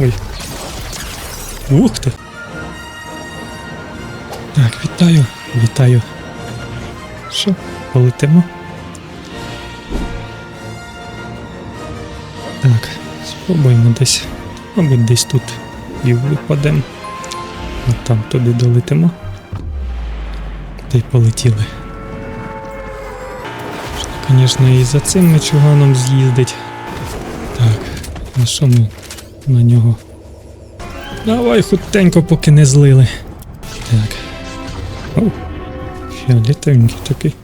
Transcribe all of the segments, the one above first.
Ой. Ух ти. Так, вітаю, вітаю. Що, полетимо? Так, спробуємо десь. Мабуть, десь тут і випадемо. От там туди долетимо. Та й полетіли. Звісно, і за цим мечуганом з'їздить. Так, на що ми на нього? Давай хутенько, поки не злили. Так. О, фіолетовенький такий.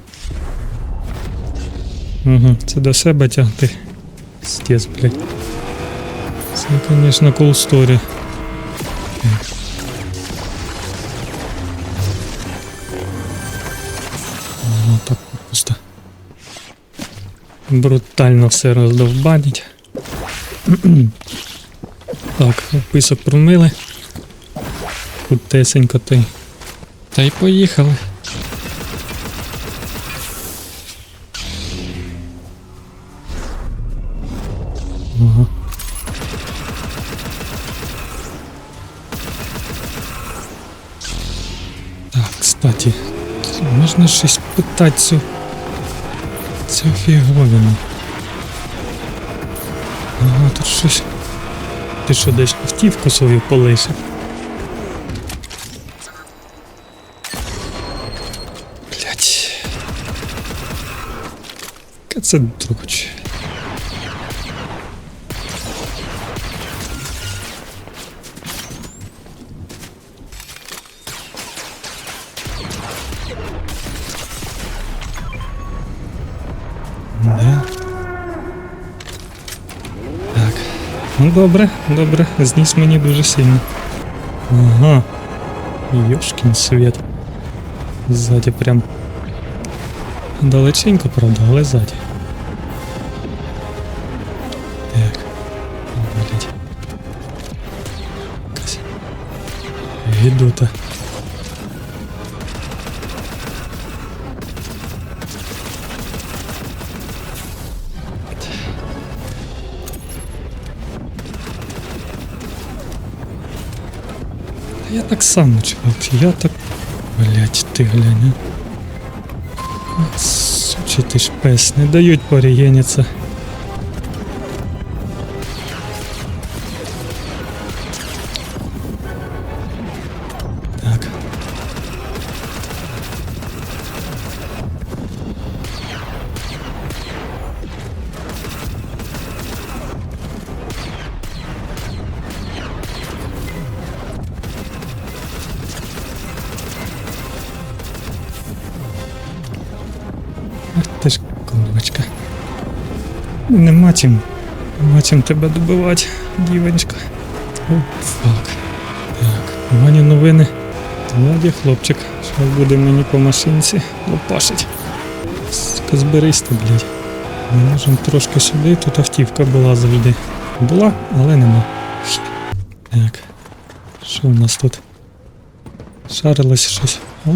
Угу, це до себе тягти. Стец, блядь. Це, звісно. Так. Ага, так просто. Брутально все роздовбанить. Так, писок промили. Хутесенько ти. Та й поїхали. Так, кстати, можна щось питати цю. Цю фіговину. Ага, тут щось. Ти що десь автівку свою полисив? Блять. Це дроч. Добре, добре, зніс мені дуже сильно. Ага. Йошкін світ. Ззаді прям. Далеченько, правда, але ззаді. Так. Блять. Якась Я так само, чувак, я так. Блять, ти глянь. а. Сучий ти ж пес, не дають порігеніться. Ж конвочка. Нема чим. Нема чим тебе добивати, дівонька. О, фак. Так, погані новини. Тоді хлопчик, що буде мені по машинці лопашить. Зберись ти, блядь. Ми можемо трошки сюди, тут автівка була завжди. Була, але нема. Так. Що в нас тут? Шарилось щось. О,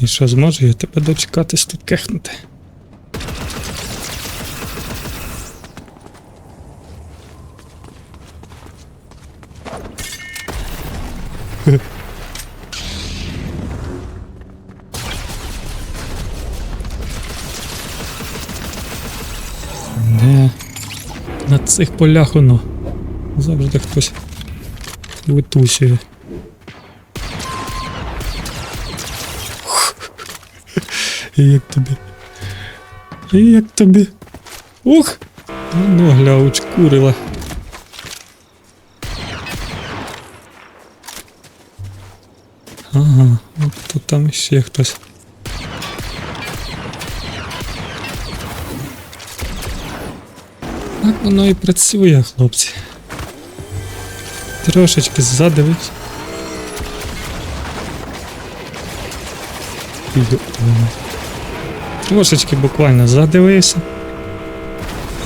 і що, зможу я тебе дочекатись тут кехнути? Не. На цих полях воно. Завжди хтось витусює. Як тобі? Як тобі? Ух! Ну, гля, учкурила. Ага, от тут там ще хтось. Так воно і працює, хлопці. Трошечки задивись. Йоп. Трошечки буквально задивився.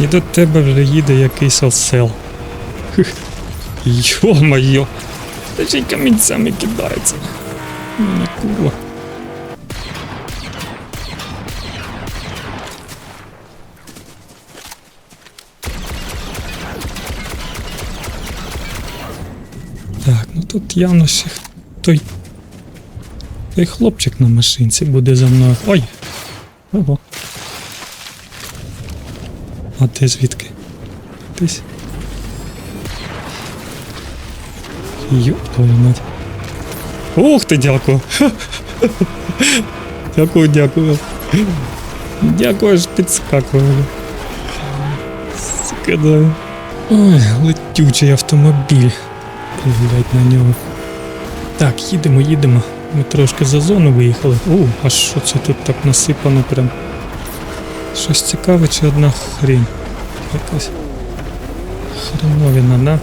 І до тебе вже їде якийсь осел. Йо-моє! Та ще й камінцями кидається. Не курва. Так, ну тут явно ще той. Той хлопчик на машинці буде за мною. Ой! Ого. А ти звідки? Десь. Йоп твою мать. Ух ти, дякую. Дякую, дякую. Дякую, що підскакували. Скидаю. Ой, летючий автомобіль. Глядь на нього. Так, їдемо, їдемо. Ми трошки за зону виїхали. О, а що це тут так насипано прям? Щось цікаве чи одна хрінь? Якась хреновіна, да?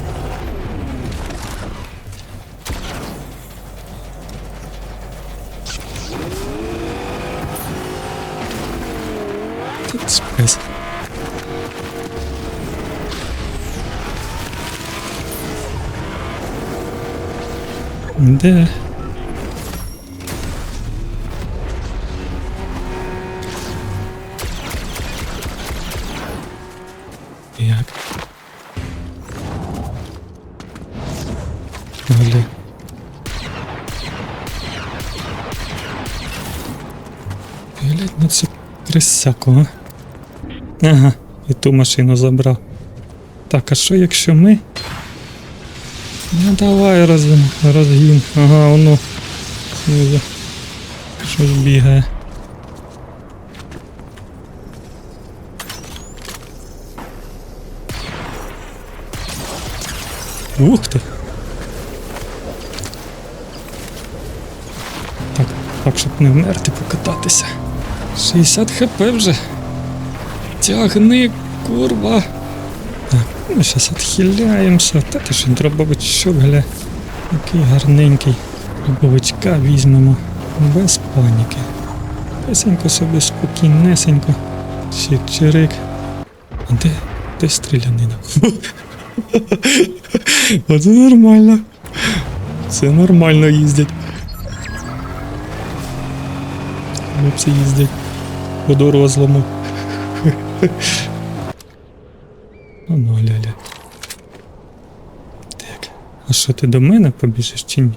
Де? Як? Гля. Глядь на цю крисяку, а? Ага, і ту машину забрав. Так, а що якщо ми. Ну давай роз... розгін. Ага, воно. Щось бігає. Ух ти. Так, так, щоб не вмерти, покататися. 60 хп вже. Тягни, курва. Ми зараз відхиляємося. Та ти що дробовичок, гля. Який гарненький. Дробовичка візьмемо. Без паніки. Песенько собі спокійнесенько. Чирик. А де, де стрілянина? Оце нормально. Це нормально їздять. Хлопці їздять по дорослому. Ну, ля-ля. Так. А що ти до мене побіжиш чи ні?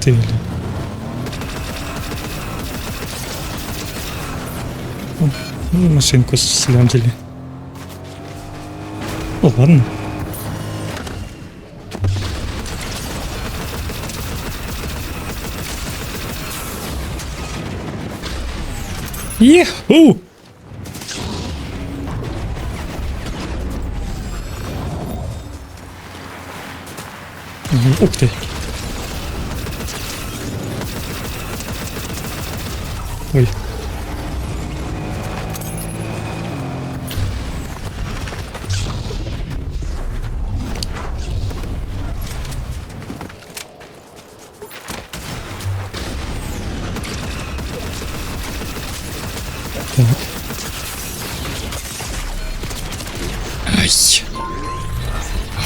Ти ля. Ну, машинку слямзили. О, ладно. Єху! Ага, Ух ти! Ой. Ай.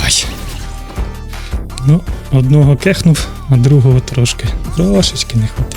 Ай. Ну, одного кехнув, а другого трошки. Трошечки не хватило.